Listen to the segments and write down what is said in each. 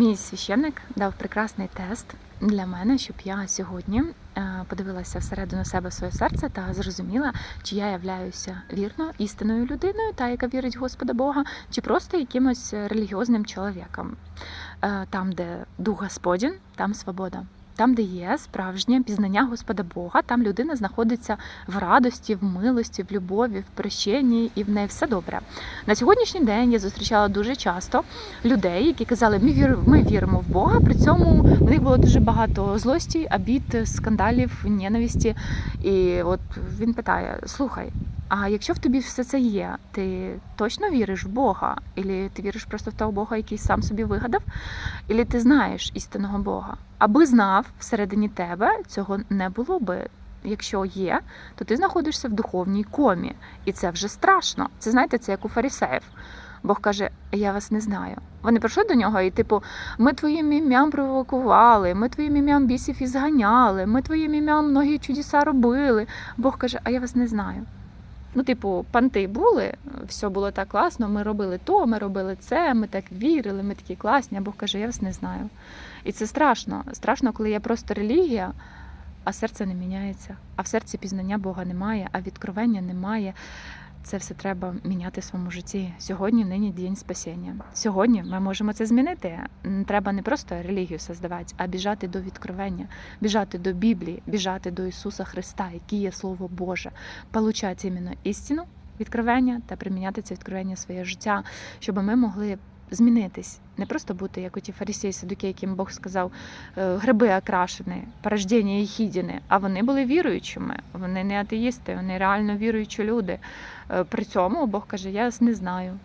Мій священник дав прекрасний тест для мене, щоб я сьогодні е, подивилася всередину себе своє серце та зрозуміла, чи я являюся вірно істинною людиною, та яка вірить в Господа Бога, чи просто якимось релігіозним чоловіком. Е, Там, де дух Господін, там свобода. Там, де є справжнє пізнання Господа Бога, там людина знаходиться в радості, в милості, в любові, в прощенні, і в неї все добре. На сьогоднішній день я зустрічала дуже часто людей, які казали, ми вір, ми віримо в Бога. При цьому в них було дуже багато злості, обід, скандалів, ненависті. І от він питає: слухай. А якщо в тобі все це є, ти точно віриш в Бога? Ілі ти віриш просто в того Бога, який сам собі вигадав? Ілі ти знаєш істинного Бога? Аби знав всередині тебе, цього не було би. Якщо є, то ти знаходишся в духовній комі, і це вже страшно. Це знаєте, це як у фарисеїв. Бог каже: Я вас не знаю. Вони прийшли до нього, і типу, ми твоїм ім'ям провокували, ми твоїм ім'ям бісів ізганяли, ми твоїм ім'ям многі чудеса робили. Бог каже, а я вас не знаю. Ну, типу, панти були, все було так класно. Ми робили то, ми робили це, ми так вірили, ми такі класні. А Бог каже, я вас не знаю. І це страшно. Страшно, коли є просто релігія, а серце не міняється. А в серці пізнання Бога немає, а відкровення немає. Це все треба міняти в своєму житті. Сьогодні нині день спасіння. Сьогодні ми можемо це змінити. Треба не просто релігію создавати, а біжати до відкровення, біжати до Біблії, біжати до Ісуса Христа, який є Слово Боже, получати іменно істину, відкровення та приміняти це відкровення в своє життя, щоб ми могли змінитись, не просто бути як оті фарисеї садуки, яким Бог сказав, е, гриби окрашені, порождення їхідіни, а вони були віруючими, вони не атеїсти, вони реально віруючі люди. Е, При цьому Бог каже, я не знаю.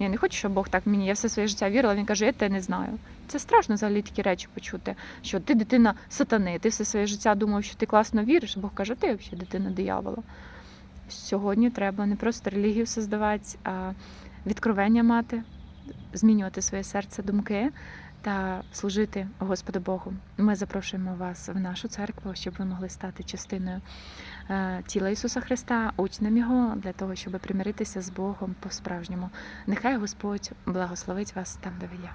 Я не хочу, щоб Бог так мені, я все своє життя вірила, він каже, я тебе не знаю. Це страшно взагалі такі речі почути, що ти дитина сатани, ти все своє життя думав, що ти класно віриш, Бог каже, ти взагалі дитина диявола. Сьогодні треба не просто релігію создавати, а відкровення мати, змінювати своє серце, думки та служити Господу Богу. Ми запрошуємо вас в нашу церкву, щоб ви могли стати частиною е, тіла Ісуса Христа, учнем Його, для того, щоб примиритися з Богом по-справжньому. Нехай Господь благословить вас там, де ви є.